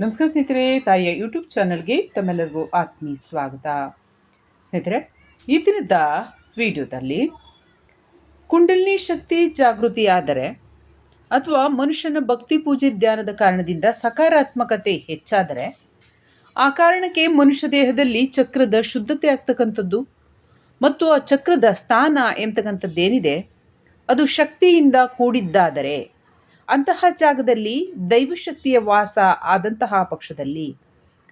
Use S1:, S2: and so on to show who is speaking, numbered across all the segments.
S1: ನಮಸ್ಕಾರ ಸ್ನೇಹಿತರೆ, ತಾಯಿಯ ಯೂಟ್ಯೂಬ್ ಚಾನಲ್ಗೆ ತಮ್ಮೆಲ್ಲರಿಗೂ ಆತ್ಮೀಯ ಸ್ವಾಗತ. ಸ್ನೇಹಿತರೆ, ಈ ದಿನದ ವಿಡಿಯೋದಲ್ಲಿ ಕುಂಡಲಿನಿ ಶಕ್ತಿ ಜಾಗೃತಿಯಾದರೆ ಅಥವಾ ಮನುಷ್ಯನ ಭಕ್ತಿ ಪೂಜೆ ಧ್ಯಾನದ ಕಾರಣದಿಂದ ಸಕಾರಾತ್ಮಕತೆ ಹೆಚ್ಚಾದರೆ ಆ ಕಾರಣಕ್ಕೆ ಮನುಷ್ಯ ದೇಹದಲ್ಲಿ ಚಕ್ರದ ಶುದ್ಧತೆ ಆಗ್ತಕ್ಕಂಥದ್ದು ಮತ್ತು ಆ ಚಕ್ರದ ಸ್ಥಾನ ಎಂಬತಕ್ಕಂಥದ್ದೇನಿದೆ ಅದು ಶಕ್ತಿಯಿಂದ ಕೂಡಿದ್ದಾದರೆ. ಅಂತಹ ಜಾಗದಲ್ಲಿ ದೈವಶಕ್ತಿಯ ವಾಸ ಆದಂತಹ ಪಕ್ಷದಲ್ಲಿ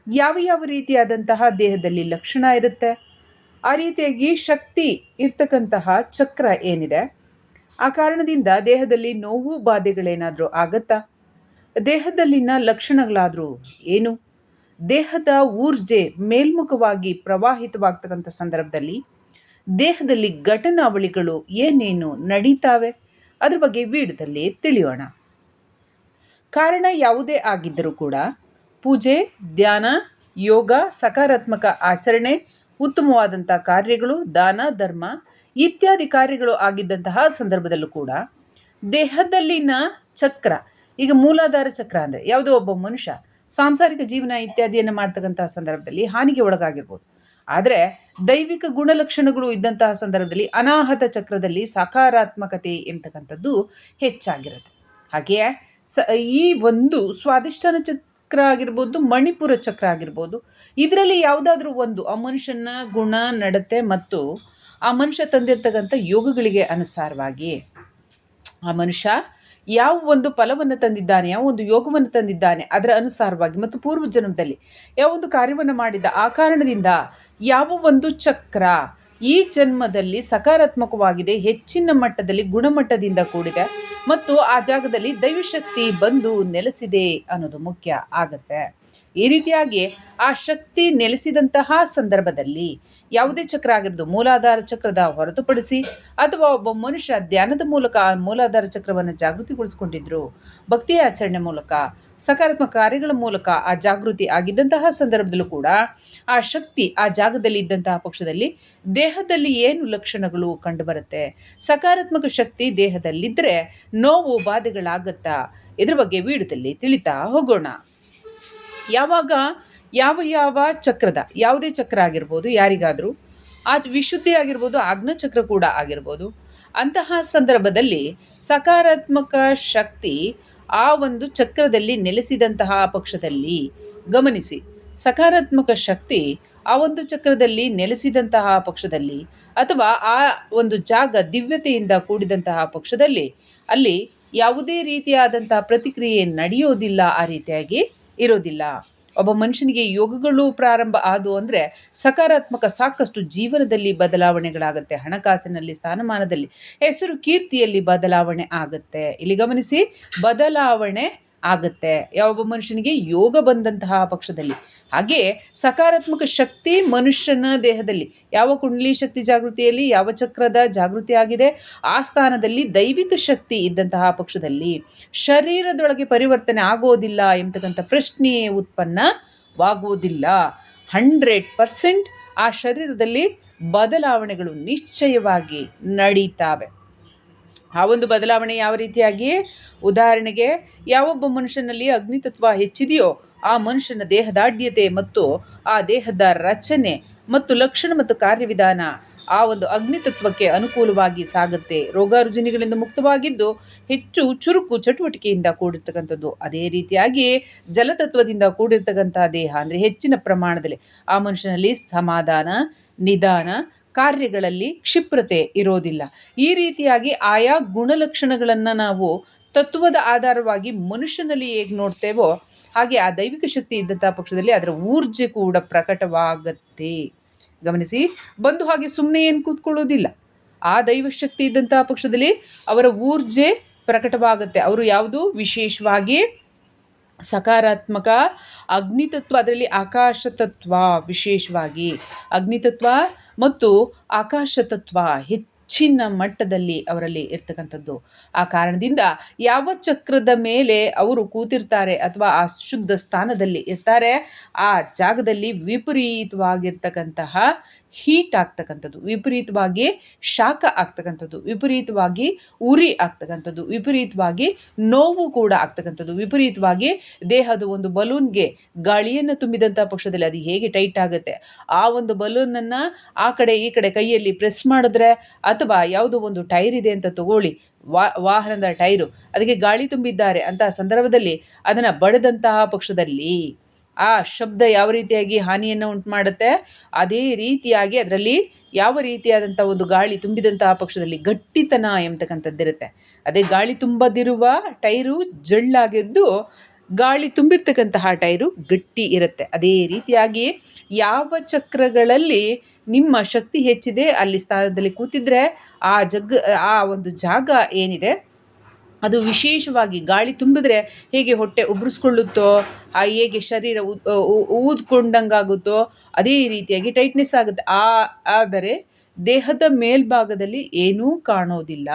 S1: ಯಾವ ಯಾವ ರೀತಿಯಾದಂತಹ ದೇಹದಲ್ಲಿ ಲಕ್ಷಣ ಇರುತ್ತೆ? ಆ ರೀತಿಯಾಗಿ ಶಕ್ತಿ ಇರ್ತಕ್ಕಂತಹ ಚಕ್ರ ಏನಿದೆ? ಆ ಕಾರಣದಿಂದ ದೇಹದಲ್ಲಿ ನೋವು ಬಾಧೆಗಳೇನಾದರೂ ಆಗತ್ತಾ? ದೇಹದಲ್ಲಿನ ಲಕ್ಷಣಗಳಾದರೂ ಏನು? ದೇಹದ ಊರ್ಜೆ ಮೇಲ್ಮುಖವಾಗಿ ಪ್ರವಾಹಿತವಾಗ್ತಕ್ಕಂಥ ಸಂದರ್ಭದಲ್ಲಿ ದೇಹದಲ್ಲಿ ಘಟನಾವಳಿಗಳು ಏನೇನು ನಡೀತಾವೆ? ಅದ್ರ ಬಗ್ಗೆ ವಿಡಿಯೋದಲ್ಲಿ ತಿಳಿಯೋಣ. ಕಾರಣ ಯಾವುದೇ ಆಗಿದ್ದರೂ ಕೂಡ ಪೂಜೆ, ಧ್ಯಾನ, ಯೋಗ, ಸಕಾರಾತ್ಮಕ ಆಚರಣೆ ಉತ್ತಮವಾದಂಥ ಕಾರ್ಯಗಳು, ದಾನ, ಧರ್ಮ ಇತ್ಯಾದಿ ಕಾರ್ಯಗಳು ಆಗಿದ್ದಂತಹ ಸಂದರ್ಭದಲ್ಲೂ ಕೂಡ ದೇಹದಲ್ಲಿನ ಚಕ್ರ, ಈಗ ಮೂಲಾಧಾರ ಚಕ್ರ ಅಂದರೆ ಯಾವುದೋ ಒಬ್ಬ ಮನುಷ್ಯ ಸಾಂಸಾರಿಕ ಜೀವನ ಇತ್ಯಾದಿಯನ್ನು ಮಾಡ್ತಕ್ಕಂತಹ ಸಂದರ್ಭದಲ್ಲಿ ಹಾನಿಗೆ ಒಳಗಾಗಿರ್ಬೋದು. ಆದರೆ ದೈವಿಕ ಗುಣಲಕ್ಷಣಗಳು ಇದ್ದಂತಹ ಸಂದರ್ಭದಲ್ಲಿ ಅನಾಹತ ಚಕ್ರದಲ್ಲಿ ಸಕಾರಾತ್ಮಕತೆ ಎಂತಕ್ಕಂಥದ್ದು ಹೆಚ್ಚಾಗಿರುತ್ತೆ. ಹಾಗೆಯೇ ಸ, ಈ ಒಂದು ಸ್ವಾದಿಷ್ಠಾನ ಚಕ್ರ ಆಗಿರ್ಬೋದು, ಮಣಿಪುರ ಚಕ್ರ ಆಗಿರ್ಬೋದು, ಇದರಲ್ಲಿ ಯಾವುದಾದ್ರೂ ಒಂದು ಆ ಮನುಷ್ಯನ ಗುಣ ನಡತೆ ಮತ್ತು ಆ ಮನುಷ್ಯ ತಂದಿರ್ತಕ್ಕಂಥ ಯೋಗಗಳಿಗೆ ಅನುಸಾರವಾಗಿ ಆ ಮನುಷ್ಯ ಯಾವ ಒಂದು ಫಲವನ್ನು ತಂದಿದ್ದಾನೆ, ಯಾವ ಒಂದು ಯೋಗವನ್ನು ತಂದಿದ್ದಾನೆ, ಅದರ ಅನುಸಾರವಾಗಿ ಮತ್ತು ಪೂರ್ವ ಜನ್ಮದಲ್ಲಿ ಯಾವ ಒಂದು ಕಾರ್ಯವನ್ನು ಮಾಡಿದ್ದ ಆ ಕಾರಣದಿಂದ ಯಾವ ಒಂದು ಚಕ್ರ ಈ ಜನ್ಮದಲ್ಲಿ ಸಕಾರಾತ್ಮಕವಾಗಿದೆ, ಹೆಚ್ಚಿನ ಮಟ್ಟದಲ್ಲಿ ಗುಣಮಟ್ಟದಿಂದ ಕೂಡಿದೆ ಮತ್ತು ಆ ಜಾಗದಲ್ಲಿ ದೈವಶಕ್ತಿ ಬಂದು ನೆಲೆಸಿದೆ ಅನ್ನೋದು ಮುಖ್ಯ ಆಗತ್ತೆ. ಈ ರೀತಿಯಾಗಿ ಆ ಶಕ್ತಿ ನೆಲೆಸಿದಂತಹ ಸಂದರ್ಭದಲ್ಲಿ ಯಾವುದೇ ಚಕ್ರ ಆಗಿರೋದು ಮೂಲಾಧಾರ ಚಕ್ರದ ಹೊರತುಪಡಿಸಿ ಅಥವಾ ಒಬ್ಬ ಮನುಷ್ಯ ಧ್ಯಾನದ ಮೂಲಕ ಆ ಮೂಲಾಧಾರ ಚಕ್ರವನ್ನು ಜಾಗೃತಿಗೊಳಿಸ್ಕೊಂಡಿದ್ರು, ಭಕ್ತಿ ಆಚರಣೆ ಮೂಲಕ, ಸಕಾರಾತ್ಮಕ ಕಾರ್ಯಗಳ ಮೂಲಕ ಆ ಜಾಗೃತಿ ಆಗಿದ್ದಂತಹ ಸಂದರ್ಭದಲ್ಲೂ ಕೂಡ ಆ ಶಕ್ತಿ ಆ ಜಾಗದಲ್ಲಿ ಇದ್ದಂತಹ ಪಕ್ಷದಲ್ಲಿ ದೇಹದಲ್ಲಿ ಏನು ಲಕ್ಷಣಗಳು ಕಂಡುಬರುತ್ತೆ? ಸಕಾರಾತ್ಮಕ ಶಕ್ತಿ ದೇಹದಲ್ಲಿದ್ದರೆ ನೋವು, ಬಾಧೆಗಳಾಗತ್ತಾ? ಇದ್ರ ಬಗ್ಗೆ ವಿಡಿಯೋದಲ್ಲಿ ತಿಳಿತಾ ಹೋಗೋಣ. ಯಾವಾಗ, ಯಾವ ಯಾವ ಚಕ್ರದ, ಯಾವುದೇ ಚಕ್ರ ಆಗಿರ್ಬೋದು, ಯಾರಿಗಾದರೂ, ಆ ವಿಶುದ್ಧಿ ಆಗಿರ್ಬೋದು ಚಕ್ರ ಕೂಡ ಆಗಿರ್ಬೋದು, ಅಂತಹ ಸಂದರ್ಭದಲ್ಲಿ ಸಕಾರಾತ್ಮಕ ಶಕ್ತಿ ಆ ಒಂದು ಚಕ್ರದಲ್ಲಿ ನೆಲೆಸಿದಂತಹ ಪಕ್ಷದಲ್ಲಿ ಗಮನಿಸಿ. ಸಕಾರಾತ್ಮಕ ಶಕ್ತಿ ಆ ಒಂದು ಚಕ್ರದಲ್ಲಿ ನೆಲೆಸಿದಂತಹ ಪಕ್ಷದಲ್ಲಿ ಅಥವಾ ಆ ಒಂದು ಜಾಗ ದಿವ್ಯತೆಯಿಂದ ಕೂಡಿದಂತಹ ಪಕ್ಷದಲ್ಲಿ ಅಲ್ಲಿ ಯಾವುದೇ ರೀತಿಯಾದಂತಹ ಪ್ರತಿಕ್ರಿಯೆ ನಡೆಯೋದಿಲ್ಲ ಆ ರೀತಿಯಾಗಿ ಇರೋದಿಲ್ಲ. ಒಬ್ಬ ಮನುಷ್ಯನಿಗೆ ಯೋಗಗಳು ಪ್ರಾರಂಭ ಆದು ಅಂದರೆ ಸಕಾರಾತ್ಮಕ ಸಾಕಷ್ಟು ಜೀವನದಲ್ಲಿ ಬದಲಾವಣೆಗಳಾಗುತ್ತೆ. ಹಣಕಾಸಿನಲ್ಲಿ, ಸ್ಥಾನಮಾನದಲ್ಲಿ, ಹೆಸರು ಕೀರ್ತಿಯಲ್ಲಿ ಬದಲಾವಣೆ ಆಗುತ್ತೆ. ಇಲ್ಲಿ ಗಮನಿಸಿ, ಬದಲಾವಣೆ ಆಗುತ್ತೆ. ಯಾವೊಬ್ಬ ಮನುಷ್ಯನಿಗೆ ಯೋಗ ಬಂದಂತಹ ಪಕ್ಷದಲ್ಲಿ. ಹಾಗೆ ಸಕಾರಾತ್ಮಕ ಶಕ್ತಿ ಮನುಷ್ಯನ ದೇಹದಲ್ಲಿ. ಯಾವ ಕುಂಡಲಿ ಶಕ್ತಿ ಜಾಗೃತಿಯಲ್ಲಿ, ಯಾವ ಚಕ್ರದ ಜಾಗೃತಿ ಆಗಿದೆ? ಆ ಸ್ಥಾನದಲ್ಲಿ ದೈವಿಕ ಶಕ್ತಿ ಇದ್ದಂತಹ ಪಕ್ಷದಲ್ಲಿ ಶರೀರದೊಳಗೆ ಪರಿವರ್ತನೆ ಆಗೋದಿಲ್ಲ ಎಂಬತಕ್ಕಂಥ ಪ್ರಶ್ನೆ ಉತ್ಪನ್ನವಾಗುವುದಿಲ್ಲ. ಹಂಡ್ರೆಡ್ ಪರ್ಸೆಂಟ್ ಆ ಶರೀರದಲ್ಲಿ ಬದಲಾವಣೆಗಳು ನಿಶ್ಚಯವಾಗಿ ನಡೀತಾವೆ. ಆ ಒಂದು ಬದಲಾವಣೆ ಯಾವ ರೀತಿಯಾಗಿ ಉದಾಹರಣೆಗೆ, ಯಾವೊಬ್ಬ ಮನುಷ್ಯನಲ್ಲಿ ಅಗ್ನಿತತ್ವ ಹೆಚ್ಚಿದೆಯೋ, ಆ ಮನುಷ್ಯನ ದೇಹದಾಢ್ಯತೆ ಮತ್ತು ಆ ದೇಹದ ರಚನೆ ಮತ್ತು ಲಕ್ಷಣ ಮತ್ತು ಕಾರ್ಯವಿಧಾನ ಆ ಒಂದು ಅಗ್ನಿತತ್ವಕ್ಕೆ ಅನುಕೂಲವಾಗಿ ಸಾಗುತ್ತೆ. ರೋಗ ರುಜಿನಿಗಳಿಂದ ಮುಕ್ತವಾಗಿದ್ದು, ಹೆಚ್ಚು ಚುರುಕು ಚಟುವಟಿಕೆಯಿಂದ ಕೂಡಿರ್ತಕ್ಕಂಥದ್ದು. ಅದೇ ರೀತಿಯಾಗಿ ಜಲತತ್ವದಿಂದ ಕೂಡಿರ್ತಕ್ಕಂಥ ದೇಹ, ಅಂದರೆ ಹೆಚ್ಚಿನ ಪ್ರಮಾಣದಲ್ಲಿ ಆ ಮನುಷ್ಯನಲ್ಲಿ ಸಮಾಧಾನ, ನಿಧಾನ ಕಾರ್ಯಗಳಲ್ಲಿ ಕ್ಷಿಪ್ರತೆ ಇರೋದಿಲ್ಲ. ಈ ರೀತಿಯಾಗಿ ಆಯಾ ಗುಣಲಕ್ಷಣಗಳನ್ನು ನಾವು ತತ್ವದ ಆಧಾರವಾಗಿ ಮನುಷ್ಯನಲ್ಲಿ ಹೇಗೆ ನೋಡ್ತೇವೋ ಹಾಗೆ ಆ ದೈವಿಕ ಶಕ್ತಿ ಇದ್ದಂಥ ಪಕ್ಷದಲ್ಲಿ ಅದರ ಊರ್ಜೆ ಕೂಡ ಪ್ರಕಟವಾಗತ್ತೆ. ಗಮನಿಸಿ, ಬಂದು ಹಾಗೆ ಸುಮ್ಮನೆ ಏನು ಕೂತ್ಕೊಳ್ಳೋದಿಲ್ಲ. ಆ ದೈವ ಶಕ್ತಿ ಇದ್ದಂತಹ ಪಕ್ಷದಲ್ಲಿ ಅವರ ಊರ್ಜೆ ಪ್ರಕಟವಾಗುತ್ತೆ. ಅವರು ಯಾವುದು? ವಿಶೇಷವಾಗಿ ಸಕಾರಾತ್ಮಕ ಅಗ್ನಿತತ್ವ, ಅದರಲ್ಲಿ ಆಕಾಶ ತತ್ವ ವಿಶೇಷವಾಗಿ. ಅಗ್ನಿತತ್ವ ಮತ್ತು ಆಕಾಶ ತತ್ವ ಹೆಚ್ಚಿನ ಮಟ್ಟದಲ್ಲಿ ಅವರಲ್ಲಿ ಇರ್ತಕ್ಕಂಥದ್ದು. ಆ ಕಾರಣದಿಂದ ಯಾವ ಚಕ್ರದ ಮೇಲೆ ಅವರು ಕೂತಿರ್ತಾರೆ ಅಥವಾ ಆ ಶುದ್ಧ ಸ್ಥಾನದಲ್ಲಿ ಇರ್ತಾರೆ, ಆ ಜಾಗದಲ್ಲಿ ವಿಪರೀತವಾಗಿರ್ತಕ್ಕಂತಹ ಹೀಟ್ ಆಗ್ತಕ್ಕಂಥದ್ದು, ವಿಪರೀತವಾಗಿ ಶಾಖ ಆಗ್ತಕ್ಕಂಥದ್ದು, ವಿಪರೀತವಾಗಿ ಉರಿ ಆಗ್ತಕ್ಕಂಥದ್ದು, ವಿಪರೀತವಾಗಿ ನೋವು ಕೂಡ ಆಗ್ತಕ್ಕಂಥದ್ದು, ವಿಪರೀತವಾಗಿ ದೇಹದ ಒಂದು ಬಲೂನ್ಗೆ ಗಾಳಿಯನ್ನು ತುಂಬಿದಂಥ ಪಕ್ಷದಲ್ಲಿ ಅದು ಹೇಗೆ ಟೈಟ್ ಆಗುತ್ತೆ? ಆ ಒಂದು ಬಲೂನನ್ನು ಆ ಕಡೆ ಈ ಕಡೆ ಕೈಯಲ್ಲಿ ಪ್ರೆಸ್ ಮಾಡಿದ್ರೆ ಅಥವಾ ಯಾವುದೋ ಒಂದು ಟೈರ್ ಇದೆ ಅಂತ ತಗೊಳ್ಳಿ, ವಾ, ವಾಹನದ ಟೈರು, ಅದಕ್ಕೆ ಗಾಳಿ ತುಂಬಿದ್ದಾರೆ ಅಂತ ಸಂದರ್ಭದಲ್ಲಿ ಅದನ್ನು ಬಡದಂತಹ ಪಕ್ಷದಲ್ಲಿ ಆ ಶಬ್ದ ಯಾವ ರೀತಿಯಾಗಿ ಹಾನಿಯನ್ನು ಉಂಟು ಮಾಡುತ್ತೆ ಅದೇ ರೀತಿಯಾಗಿ ಅದರಲ್ಲಿ ಯಾವ ರೀತಿಯಾದಂಥ ಒಂದು ಗಾಳಿ ತುಂಬಿದಂತಹ ಪಕ್ಷದಲ್ಲಿ ಗಟ್ಟಿತನ ಎಂಬತಕ್ಕಂಥದ್ದಿರುತ್ತೆ. ಅದೇ ಗಾಳಿ ತುಂಬದಿರುವ ಟೈರು ಜಳ್ಳಾಗಿದ್ದು ಗಾಳಿ ತುಂಬಿರ್ತಕ್ಕಂತಹ ಟೈರು ಗಟ್ಟಿ ಇರುತ್ತೆ. ಅದೇ ರೀತಿಯಾಗಿ ಯಾವ ಚಕ್ರಗಳಲ್ಲಿ ನಿಮ್ಮ ಶಕ್ತಿ ಹೆಚ್ಚಿದೆ, ಅಲ್ಲಿ ಸ್ಥಾನದಲ್ಲಿ ಕೂತಿದ್ರೆ ಆ ಜಗ್, ಆ ಒಂದು ಜಾಗ ಏನಿದೆ ಅದು ವಿಶೇಷವಾಗಿ ಗಾಳಿ ತುಂಬಿದ್ರೆ ಹೇಗೆ ಹೊಟ್ಟೆ ಉಬ್ಬರಿಸ್ಕೊಳ್ಳುತ್ತೋ ಹೇಗೆ ಶರೀರ ಊದ್ಕೊಂಡಂಗಾಗುತ್ತೋ, ಅದೇ ರೀತಿಯಾಗಿ ಟೈಟ್ನೆಸ್ ಆಗುತ್ತೆ. ಆ ಆದರೆ ದೇಹದ ಮೇಲ್ಭಾಗದಲ್ಲಿ ಏನೂ ಕಾಣೋದಿಲ್ಲ.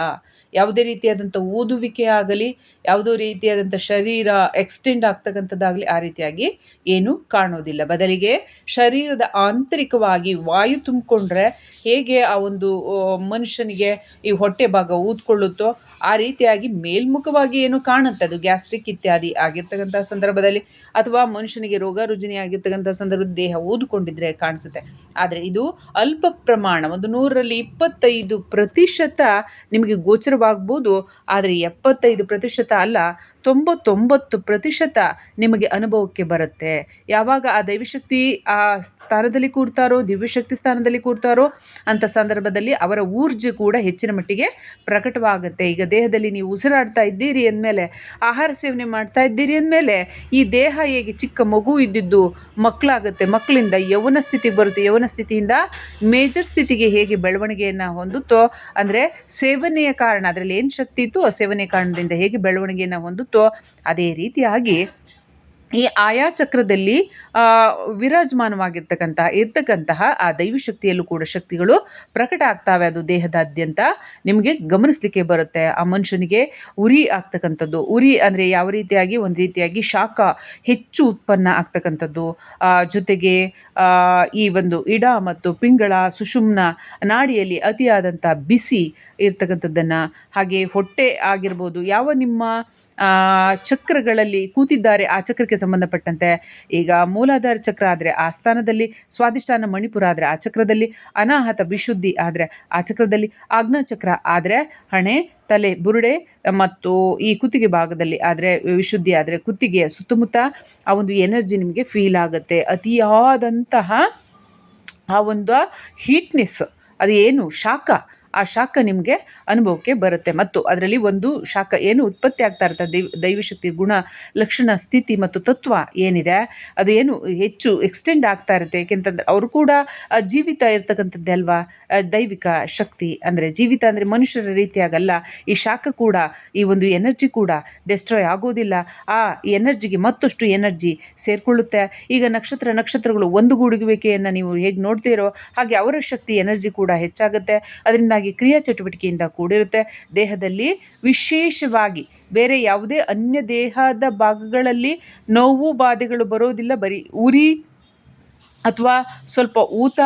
S1: ಯಾವುದೇ ರೀತಿಯಾದಂಥ ಊದುವಿಕೆ ಆಗಲಿ, ಯಾವುದೋ ರೀತಿಯಾದಂಥ ಶರೀರ ಎಕ್ಸ್ಟೆಂಡ್ ಆಗ್ತಕ್ಕಂಥದ್ದಾಗಲಿ ಆ ರೀತಿಯಾಗಿ ಏನೂ ಕಾಣೋದಿಲ್ಲ. ಬದಲಿಗೆ ಶರೀರದ ಆಂತರಿಕವಾಗಿ ವಾಯು ತುಂಬಿಕೊಂಡ್ರೆ ಹೇಗೆ ಆ ಒಂದು ಮನುಷ್ಯನಿಗೆ ಈ ಹೊಟ್ಟೆ ಭಾಗ ಊದ್ಕೊಳ್ಳುತ್ತೋ ಆ ರೀತಿಯಾಗಿ ಮೇಲ್ಮುಖವಾಗಿ ಏನು ಕಾಣುತ್ತೆ. ಅದು ಗ್ಯಾಸ್ಟ್ರಿಕ್ ಇತ್ಯಾದಿ ಆಗಿರ್ತಕ್ಕಂಥ ಸಂದರ್ಭದಲ್ಲಿ ಅಥವಾ ಮನುಷ್ಯನಿಗೆ ರೋಗ ರುಜಿನಿ ಆಗಿರ್ತಕ್ಕಂಥ ದೇಹ ಊದ್ಕೊಂಡಿದ್ರೆ ಕಾಣಿಸುತ್ತೆ. ಆದರೆ ಇದು ಅಲ್ಪ ಪ್ರಮಾಣ, ಒಂದು ನೂರರಲ್ಲಿ ಇಪ್ಪತ್ತೈದು ಪ್ರತಿಶತ ನಿಮಗೆ ಗೋಚರವಾಗ್ಬೋದು ಆದರೆ ಎಪ್ಪತ್ತೈದು ಪ್ರತಿಶತ ಅಲ್ಲ. ತೊಂಬತ್ತೊಂಬತ್ತು ಪ್ರತಿಶತ ನಿಮಗೆ ಅನುಭವಕ್ಕೆ ಬರುತ್ತೆ. ಯಾವಾಗ ಆ ದೈವಶಕ್ತಿ ಆ ಸ್ಥಾನದಲ್ಲಿ ಕೂರ್ತಾರೋ, ದಿವ್ಯಶಕ್ತಿ ಸ್ಥಾನದಲ್ಲಿ ಕೂರ್ತಾರೋ ಅಂಥ ಸಂದರ್ಭದಲ್ಲಿ ಅವರ ಊರ್ಜೆ ಕೂಡ ಹೆಚ್ಚಿನ ಮಟ್ಟಿಗೆ ಪ್ರಕಟವಾಗುತ್ತೆ. ಈಗ ದೇಹದಲ್ಲಿ ನೀವು ಉಸಿರಾಡ್ತಾ ಇದ್ದೀರಿ ಅಂದಮೇಲೆ, ಆಹಾರ ಸೇವನೆ ಮಾಡ್ತಾ ಇದ್ದೀರಿ ಅಂದಮೇಲೆ, ಈ ದೇಹ ಹೇಗೆ ಚಿಕ್ಕ ಮಗು ಇದ್ದಿದ್ದು ಮಕ್ಕಳಾಗುತ್ತೆ. ಮಕ್ಕಳಿಂದ ಯೌವನ ಸ್ಥಿತಿ ಬರುತ್ತೆ. ಯೌವನ ಸ್ಥಿತಿಯಿಂದ ಮೇಜರ್ ಸ್ಥಿತಿಗೆ ಹೇಗೆ ಬೆಳವಣಿಗೆಯನ್ನು ಹೊಂದುತ್ತೋ, ಅಂದರೆ ಸೇವನೆಯ ಕಾರಣ, ಅದರಲ್ಲಿ ಏನು ಶಕ್ತಿ ಇತ್ತು? ಆ ಸೇವನೆಯ ಕಾರಣದಿಂದ ಹೇಗೆ ಬೆಳವಣಿಗೆಯನ್ನು ಹೊಂದುತ್ತೋ ಅದೇ ರೀತಿಯಾಗಿ ಈ ಆಯಾ ಚಕ್ರದಲ್ಲಿ ವಿರಾಜಮಾನವಾಗಿರ್ತಕ್ಕಂಥ, ಇರ್ತಕ್ಕಂತಹ ಆ ದೈವಶಕ್ತಿಯಲ್ಲೂ ಕೂಡ ಶಕ್ತಿಗಳು ಪ್ರಕಟ ಆಗ್ತಾವೆ. ಅದು ದೇಹದಾದ್ಯಂತ ನಿಮಗೆ ಗಮನಿಸಲಿಕ್ಕೆ ಬರುತ್ತೆ. ಆ ಮನುಷ್ಯನಿಗೆ ಉರಿ ಆಗ್ತಕ್ಕಂಥದ್ದು. ಉರಿ ಅಂದರೆ ಯಾವ ರೀತಿಯಾಗಿ? ಒಂದು ರೀತಿಯಾಗಿ ಶಾಖ ಹೆಚ್ಚು ಉತ್ಪನ್ನ ಆಗ್ತಕ್ಕಂಥದ್ದು. ಜೊತೆಗೆ ಈ ಒಂದು ಇಡ ಮತ್ತು ಪಿಂಗಳ, ಸುಷುಮ್ನ ನಾಡಿಯಲ್ಲಿ ಅತಿಯಾದಂಥ ಬಿಸಿ ಇರ್ತಕ್ಕಂಥದ್ದನ್ನು, ಹಾಗೆ ಹೊಟ್ಟೆ ಆಗಿರ್ಬೋದು, ಯಾವ ನಿಮ್ಮ ಚಕ್ರಗಳಲ್ಲಿ ಕೂತಿದ್ದಾರೆ ಆ ಚಕ್ರಕ್ಕೆ ಸಂಬಂಧಪಟ್ಟಂತೆ. ಈಗ ಮೂಲಾಧಾರ ಚಕ್ರ ಆದರೆ ಆ ಸ್ಥಾನದಲ್ಲಿ ಸ್ವಾದಿಷ್ಟಾನ ಮಣಿಪುರ ಆದರೆ ಆ ಚಕ್ರದಲ್ಲಿ, ಅನಾಹತ ವಿಶುದ್ಧಿ ಆದರೆ ಆ ಚಕ್ರದಲ್ಲಿ, ಆಜ್ಞಾ ಚಕ್ರ ಆದರೆ ಹಣೆ, ತಲೆ, ಬುರುಡೆ ಮತ್ತು ಈ ಕುತ್ತಿಗೆ ಭಾಗದಲ್ಲಿ ಆದರೆ ವಿಶುದ್ಧಿ ಆದರೆ ಕುತ್ತಿಗೆಯ ಸುತ್ತಮುತ್ತ ಆ ಒಂದು ಎನರ್ಜಿ ನಿಮಗೆ ಫೀಲ್ ಆಗುತ್ತೆ. ಅತಿಯಾದಂತಹ ಆ ಒಂದು ಹೀಟ್ನೆಸ್, ಅದು ಏನು ಶಾಖ ಆ ಶಾಖ ನಿಮಗೆ ಅನುಭವಕ್ಕೆ ಬರುತ್ತೆ. ಮತ್ತು ಅದರಲ್ಲಿ ಒಂದು ಶಾಖ ಏನು ಉತ್ಪತ್ತಿ ಆಗ್ತಾ ಇರುತ್ತೆ ದೈವ ದೈವಶಕ್ತಿ, ಗುಣ, ಲಕ್ಷಣ, ಸ್ಥಿತಿ ಮತ್ತು ತತ್ವ ಏನಿದೆ, ಅದು ಏನು ಹೆಚ್ಚು ಎಕ್ಸ್ಟೆಂಡ್ ಆಗ್ತಾ ಇರುತ್ತೆ. ಏಕೆಂತಂದ್ರೆ ಅವರು ಕೂಡ ಜೀವಿತ ಇರ್ತಕ್ಕಂಥದ್ದೇ ಅಲ್ವಾ? ದೈವಿಕ ಶಕ್ತಿ ಅಂದರೆ ಜೀವಿತ ಅಂದರೆ ಮನುಷ್ಯರ ರೀತಿಯಾಗಲ್ಲ. ಈ ಶಾಖ ಕೂಡ, ಈ ಒಂದು ಎನರ್ಜಿ ಕೂಡ ಡೆಸ್ಟ್ರಾಯ್ ಆಗೋದಿಲ್ಲ. ಆ ಎನರ್ಜಿಗೆ ಮತ್ತಷ್ಟು ಎನರ್ಜಿ ಸೇರಿಕೊಳ್ಳುತ್ತೆ. ಈಗ ನಕ್ಷತ್ರ, ನಕ್ಷತ್ರಗಳು ಒಂದು ಗೂಡುಗುವಿಕೆಯನ್ನು ನೀವು ಹೇಗೆ ನೋಡ್ತೀರೋ ಹಾಗೆ ಅವರ ಶಕ್ತಿ, ಎನರ್ಜಿ ಕೂಡ ಹೆಚ್ಚಾಗುತ್ತೆ. ಅದರಿಂದಾಗಿ ಕ್ರಿಯಾ ಚಟುವಟಿಕೆಯಿಂದ ಕೂಡಿರುತ್ತೆ. ದೇಹದಲ್ಲಿ ವಿಶೇಷವಾಗಿ ಬೇರೆ ಯಾವುದೇ ಅನ್ಯ ದೇಹದ ಭಾಗಗಳಲ್ಲಿ ನೋವು, ಬಾಧೆಗಳು ಬರೋದಿಲ್ಲ. ಬರೀ ಉರಿ ಅಥವಾ ಸ್ವಲ್ಪ ಊತ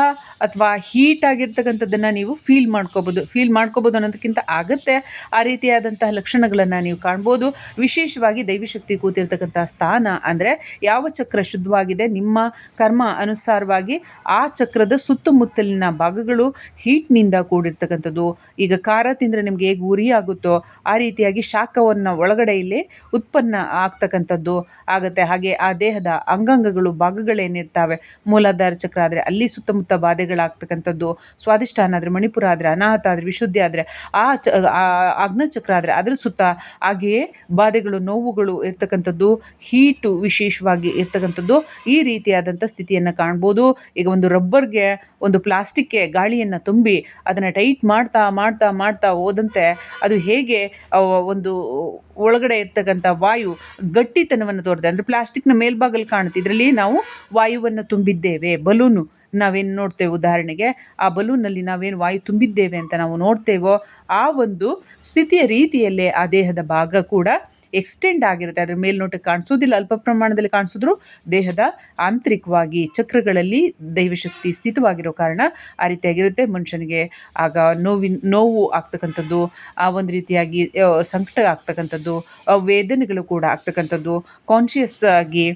S1: ಅಥವಾ ಹೀಟ್ ಆಗಿರ್ತಕ್ಕಂಥದ್ದನ್ನು ನೀವು ಫೀಲ್ ಮಾಡ್ಕೋಬೋದು. ಫೀಲ್ ಮಾಡ್ಕೋಬೋದು ಅನ್ನೋದಕ್ಕಿಂತ ಆಗುತ್ತೆ. ಆ ರೀತಿಯಾದಂತಹ ಲಕ್ಷಣಗಳನ್ನು ನೀವು ಕಾಣ್ಬೋದು. ವಿಶೇಷವಾಗಿ ದೈವಶಕ್ತಿ ಕೂತಿರ್ತಕ್ಕಂಥ ಸ್ಥಾನ ಅಂದರೆ ಯಾವ ಚಕ್ರ ಶುದ್ಧವಾಗಿದೆ, ನಿಮ್ಮ ಕರ್ಮ ಅನುಸಾರವಾಗಿ ಆ ಚಕ್ರದ ಸುತ್ತಮುತ್ತಲಿನ ಭಾಗಗಳು ಹೀಟ್ನಿಂದ ಕೂಡಿರ್ತಕ್ಕಂಥದ್ದು. ಈಗ ಖಾರ ತಿಂದರೆ ನಿಮಗೆ ಹೇಗೆ ಉರಿ ಆಗುತ್ತೋ, ಆ ರೀತಿಯಾಗಿ ಶಾಖವನ್ನು ಒಳಗಡೆ ಇಲ್ಲಿ ಉತ್ಪನ್ನ ಆಗ್ತಕ್ಕಂಥದ್ದು. ಆಗುತ್ತೆ. ಹಾಗೆ ಆ ದೇಹದ ಅಂಗಾಂಗಗಳು, ಭಾಗಗಳೇನಿರ್ತವೆ, ಮೂಲ ಮೂಲಾಧಾರ ಆದರೆ ಅಲ್ಲಿ ಸುತ್ತಮುತ್ತ ಬಾಧೆಗಳಾಗ್ತಕ್ಕಂಥದ್ದು ಸ್ವಾದಿಷ್ಟಾನ ಆದರೆ, ಮಣಿಪುರ ಆದರೆ, ಅನಾಹತ ಆದರೆ, ವಿಶುದ್ಧಿ ಆದರೆ, ಆ ಚ ಚಕ್ರ ಆದರೆ ಅದರ ಸುತ್ತ ಹಾಗೆಯೇ ಬಾಧೆಗಳು, ನೋವುಗಳು ಇರ್ತಕ್ಕಂಥದ್ದು, ಹೀಟು ವಿಶೇಷವಾಗಿ ಇರ್ತಕ್ಕಂಥದ್ದು ಈ ರೀತಿಯಾದಂಥ ಸ್ಥಿತಿಯನ್ನು ಕಾಣ್ಬೋದು. ಈಗ ಒಂದು ರಬ್ಬರ್ಗೆ ಒಂದು ಪ್ಲಾಸ್ಟಿಕ್ಗೆ ಗಾಳಿಯನ್ನು ತುಂಬಿ ಅದನ್ನು ಟೈಟ್ ಮಾಡ್ತಾ ಮಾಡ್ತಾ ಮಾಡ್ತಾ ಹೋದಂತೆ ಅದು ಹೇಗೆ ಒಂದು ಒಳಗಡೆ ಇರ್ತಕ್ಕಂಥ ವಾಯು ಗಟ್ಟಿತನವನ್ನು ತೋರಿದೆ, ಅಂದರೆ ಪ್ಲಾಸ್ಟಿಕ್ನ ಮೇಲ್ಭಾಗಲ್ಲಿ ಕಾಣುತ್ತೆ. ಇದರಲ್ಲಿ ನಾವು ವಾಯುವನ್ನು ತುಂಬಿದ್ದೇವೆ. ಬಲೂನು ನಾವೇನು ನೋಡ್ತೇವೆ? ಉದಾಹರಣೆಗೆ, ಆ ಬಲೂನಲ್ಲಿ ನಾವೇನು ವಾಯು ತುಂಬಿದ್ದೇವೆ ಅಂತ ನಾವು ನೋಡ್ತೇವೋ, ಆ ಒಂದು ಸ್ಥಿತಿಯ ರೀತಿಯಲ್ಲೇ ಆ ದೇಹದ ಭಾಗ ಕೂಡ ಎಕ್ಸ್ಟೆಂಡ್ ಆಗಿರುತ್ತೆ. ಅದರ ಮೇಲ್ನೋಟಕ್ಕೆ ಕಾಣಿಸೋದಿಲ್ಲ. ಅಲ್ಪ ಪ್ರಮಾಣದಲ್ಲಿ ಕಾಣಿಸಿದ್ರು ದೇಹದ ಆಂತರಿಕವಾಗಿ ಚಕ್ರಗಳಲ್ಲಿ ದೈವಶಕ್ತಿ ಸ್ಥಿತವಾಗಿರೋ ಕಾರಣ ಆ ರೀತಿಯಾಗಿರುತ್ತೆ. ಮನುಷ್ಯನಿಗೆ ಆಗ ನೋವಿನ, ನೋವು ಆಗ್ತಕ್ಕಂಥದ್ದು, ಆ ಒಂದು ರೀತಿಯಾಗಿ ಸಂಕಟ ಆಗ್ತಕ್ಕಂಥದ್ದು ವೇದನೆಗಳು ಕೂಡ ಆಗ್ತಕ್ಕಂಥದ್ದು ಕಾನ್ಷಿಯಸ್ ಆಗಿ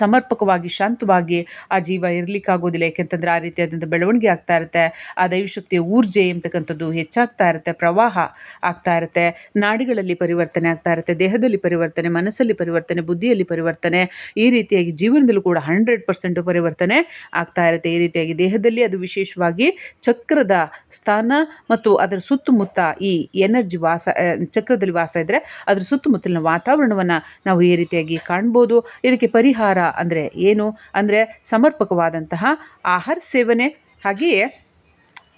S1: ಸಮರ್ಪಕವಾಗಿ, ಶಾಂತವಾಗಿ ಆ ಜೀವ ಇರಲಿಕ್ಕಾಗೋದಿಲ್ಲ. ಏಕೆಂತಂದರೆ ಆ ರೀತಿಯಾದಂಥ ಬೆಳವಣಿಗೆ ಆಗ್ತಾ ಇರುತ್ತೆ, ಆ ದೈವಶಕ್ತಿಯ ಊರ್ಜೆ ಎಂತಕ್ಕಂಥದ್ದು ಹೆಚ್ಚಾಗ್ತಾ ಇರುತ್ತೆ, ಪ್ರವಾಹ ಆಗ್ತಾ ಇರುತ್ತೆ, ನಾಡಿಗಳಲ್ಲಿ ಪರಿವರ್ತನೆ ಆಗ್ತಾ ಇರುತ್ತೆ, ದೇಹದಲ್ಲಿ ಪರಿವರ್ತನೆ, ಮನಸ್ಸಲ್ಲಿ ಪರಿವರ್ತನೆ, ಬುದ್ಧಿಯಲ್ಲಿ ಪರಿವರ್ತನೆ, ಈ ರೀತಿಯಾಗಿ ಜೀವನದಲ್ಲೂ ಕೂಡ ಹಂಡ್ರೆಡ್ ಪರ್ಸೆಂಟ್ ಪರಿವರ್ತನೆ ಆಗ್ತಾ ಇರುತ್ತೆ. ಈ ರೀತಿಯಾಗಿ ದೇಹದಲ್ಲಿ ಅದು ವಿಶೇಷವಾಗಿ ಚಕ್ರದ ಸ್ಥಾನ ಮತ್ತು ಅದರ ಸುತ್ತಮುತ್ತ ಈ ಎನರ್ಜಿ ವಾಸ ಚಕ್ರದಲ್ಲಿ ವಾಸ ಇದ್ದರೆ ಅದರ ಸುತ್ತಮುತ್ತಲಿನ ವಾತಾವರಣವನ್ನು ನಾವು ಈ ರೀತಿಯಾಗಿ ಕಾಣ್ಬೋದು. ಇದಕ್ಕೆ ಪರಿಹಾರ ಅಂದರೆ ಏನು? ಅಂದರೆ ಸಮರ್ಪಕವಾದಂತಹ ಆಹಾರ ಸೇವನೆ. ಹಾಗೆಯೇ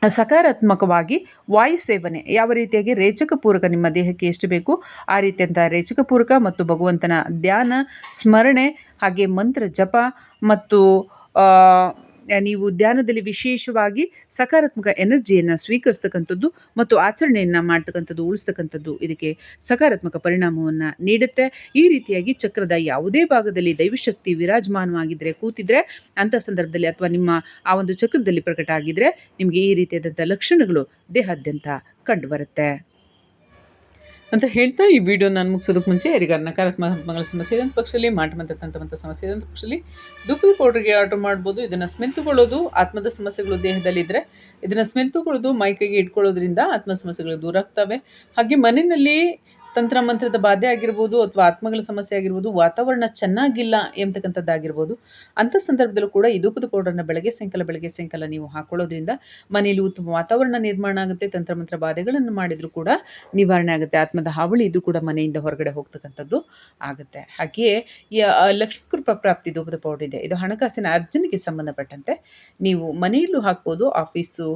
S1: ಸಕಾರಾತ್ಮಕವಾಗಿ ವಾಯು ಸೇವನೆ. ಯಾವ ರೀತಿಯಾಗಿ? ರೇಚಕ ಪೂರಕ. ನಿಮ್ಮ ದೇಹಕ್ಕೆ ಎಷ್ಟು ಬೇಕು? ಆ ರೀತಿಯಂಥ ರೇಚಕ ಪೂರಕ ಮತ್ತು ಭಗವಂತನ ಧ್ಯಾನ, ಸ್ಮರಣೆ, ಹಾಗೆ ಮಂತ್ರ ಜಪ ಮತ್ತು ನೀವು ಧ್ಯಾನದಲ್ಲಿ ವಿಶೇಷವಾಗಿ ಸಕಾರಾತ್ಮಕ ಎನರ್ಜಿಯನ್ನು ಸ್ವೀಕರಿಸ್ತಕ್ಕಂಥದ್ದು ಮತ್ತು ಆಚರಣೆಯನ್ನು ಮಾಡ್ತಕ್ಕಂಥದ್ದು, ಉಳಿಸ್ತಕ್ಕಂಥದ್ದು ಇದಕ್ಕೆ ಸಕಾರಾತ್ಮಕ ಪರಿಣಾಮವನ್ನು ನೀಡುತ್ತೆ. ಈ ರೀತಿಯಾಗಿ ಚಕ್ರದ ಯಾವುದೇ ಭಾಗದಲ್ಲಿ ದೈವಶಕ್ತಿ ವಿರಾಜಮಾನವಾಗಿದ್ದರೆ ಕೂತಿದ್ರೆ ಅಂಥ ಸಂದರ್ಭದಲ್ಲಿ ಅಥವಾ ನಿಮ್ಮ ಆ ಒಂದು ಚಕ್ರದಲ್ಲಿ ಪ್ರಕಟ ಆಗಿದ್ರೆ ನಿಮಗೆ ಈ ರೀತಿಯಾದಂಥ ಲಕ್ಷಣಗಳು ದೇಹಾದ್ಯಂತ ಕಂಡುಬರುತ್ತೆ. ಅಂತ ಹೇಳ್ತಾ ಈ ವಿಡಿಯೋ ನಾನು ಮುಗಿಸೋದಕ್ಕೆ ಮುಂಚೆ ಯಾರಿಗಾರ ನಕಾರಾತ್ಮಕ ಸಮಸ್ಯೆ ಇದ್ದಂಥ ಪಕ್ಷದಲ್ಲಿ ಮಾಟ ಮತ್ತು ತಂತವಂತ ಸಮಸ್ಯೆ ಇದ್ದಂಥ ಪಕ್ಷದಲ್ಲಿ ದುಃಖದ ಪೌಡ್ರಿಗೆ ಆರ್ಡರ್ ಮಾಡ್ಬೋದು. ಇದನ್ನು ಸ್ಮೆಲ್ ತಗೊಳ್ಳೋದು ಆತ್ಮದ ಸಮಸ್ಯೆಗಳು ದೇಹದಲ್ಲಿದ್ದರೆ ಇದನ್ನು ಸ್ಮೆಲ್ ತಗೊಳ್ಳೋದು ಮೈಕೈಗೆ ಇಟ್ಕೊಳ್ಳೋದ್ರಿಂದ ಆತ್ಮ ಸಮಸ್ಯೆಗಳು ದೂರ ಆಗ್ತವೆ. ಹಾಗೆ ಮನೆಯಲ್ಲಿ ತಂತ್ರ ಮಂತ್ರದ ಬಾಧೆ ಆಗಿರ್ಬೋದು ಅಥವಾ ಆತ್ಮಗಳ ಸಮಸ್ಯೆ ಆಗಿರ್ಬೋದು, ವಾತಾವರಣ ಚೆನ್ನಾಗಿಲ್ಲ ಎಂಬತಕ್ಕಂಥದ್ದಾಗಿರ್ಬೋದು, ಅಂಥ ಸಂದರ್ಭದಲ್ಲೂ ಕೂಡ ಈ ಧೂಪದ ಪೌಡರ್ನ ಬೆಳಗ್ಗೆ ಸಾಯಂಕಾಲ ಬೆಳಗ್ಗೆ ಸಾಯಂಕಾಲ ನೀವು ಹಾಕೊಳ್ಳೋದ್ರಿಂದ ಮನೆಯಲ್ಲಿ ಉತ್ತಮ ವಾತಾವರಣ ನಿರ್ಮಾಣ ಆಗುತ್ತೆ, ತಂತ್ರಮಂತ್ರ ಬಾಧೆಗಳನ್ನು ಮಾಡಿದರೂ ಕೂಡ ನಿವಾರಣೆ ಆಗುತ್ತೆ, ಆತ್ಮದ ಹಾವಳಿ ಇದು ಕೂಡ ಮನೆಯಿಂದ ಹೊರಗಡೆ ಹೋಗ್ತಕ್ಕಂಥದ್ದು ಆಗುತ್ತೆ. ಹಾಗೆಯೇ ಲಕ್ಷ್ಮೀ ಕೃಪಾ ಪ್ರಾಪ್ತಿ ಧೂಪದ ಪೌಡರ್ ಇದೆ. ಇದು ಹಣಕಾಸಿನ ಅರ್ಜನೆಗೆ ಸಂಬಂಧಪಟ್ಟಂತೆ ನೀವು ಮನೆಯಲ್ಲೂ ಹಾಕ್ಬೋದು, ಆಫೀಸು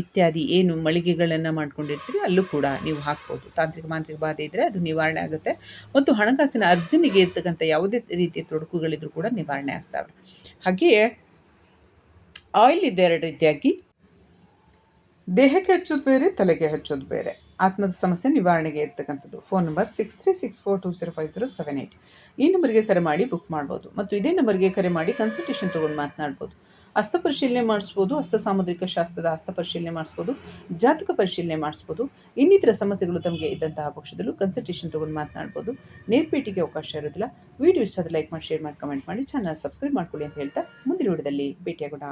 S1: ಇತ್ಯಾದಿ ಏನು ಮಳಿಗೆಗಳನ್ನು ಮಾಡ್ಕೊಂಡಿರ್ತೀರಿ ಅಲ್ಲೂ ಕೂಡ ನೀವು ಹಾಕ್ಬೋದು. ತಾಂತ್ರಿಕ ಮಾಂತ್ರಿಕ ಬಾಧೆ ಇದ್ದರೆ ಅದು ನಿವಾರಣೆ ಆಗುತ್ತೆ. ಮತ್ತು ಹಣಕಾಸಿನ ಅರ್ಜನೆಗೆ ಇರ್ತಕ್ಕಂಥ ಯಾವುದೇ ರೀತಿಯ ತೊಡಕುಗಳಿದ್ರು ಕೂಡ ನಿವಾರಣೆ ಆಗ್ತವೆ ಹಾಗೆಯೇ ಆಯಿಲ್ ಇದೆ ಎರಡು ರೀತಿಯಾಗಿ ದೇಹಕ್ಕೆ ಹಚ್ಚೋದು ಬೇರೆ, ತಲೆಗೆ ಹಚ್ಚೋದು ಬೇರೆ. ಆತ್ಮದ ಸಮಸ್ಯೆ ನಿವಾರಣೆಗೆ ಇರ್ತಕ್ಕಂಥದ್ದು. Phone number six three six four two zero five zero seven eight ಈ ನಂಬರ್ಗೆ ಕರೆ ಮಾಡಿ ಬುಕ್ ಮಾಡ್ಬೋದು. ಮತ್ತು ಇದೇ ನಂಬರ್ಗೆ ಕರೆ ಮಾಡಿ ಕನ್ಸಲ್ಟೇಷನ್ ತೊಗೊಂಡು ಮಾತನಾಡ್ಬೋದು. ಹಸ್ತ ಪರಿಶೀಲನೆ ಮಾಡಿಸ್ಬೋದು, ಹಸ್ತ ಸಾಮುದ್ರಿಕ ಶಾಸ್ತ್ರದ ಹಸ್ತ ಪರಿಶೀಲನೆ ಮಾಡಿಸ್ಬೋದು, ಜಾತಕ ಪರಿಶೀಲನೆ ಮಾಡಿಸ್ಬೋದು, ಇನ್ನಿತರ ಸಮಸ್ಯೆಗಳು ತಮಗೆ ಇದ್ದಂತಹ ಪಕ್ಷದಲ್ಲೂ ಕನ್ಸಲ್ಟೇಷನ್ ತೊಗೊಂಡು ಮಾತನಾಡ್ಬೋದು. ನೇರ್ಪೇಟಿಗೆ ಅವಕಾಶ ಇರೋದಿಲ್ಲ ವಿಡಿಯೋ ಇಷ್ಟ ಲೈಕ್ ಮಾಡಿ ಶೇರ್ ಮಾಡಿ ಕಮೆಂಟ್ ಮಾಡಿ. ಚಾನಲ್ ಸಬ್ಸ್ಕ್ರೈಬ್ ಮಾಡ್ಕೊಳ್ಳಿ ಅಂತ ಹೇಳ್ತಾ ಮುಂದಿನ ವಿಡಿಯೋದಲ್ಲಿ ಭೇಟಿಯಾಗೋಣ.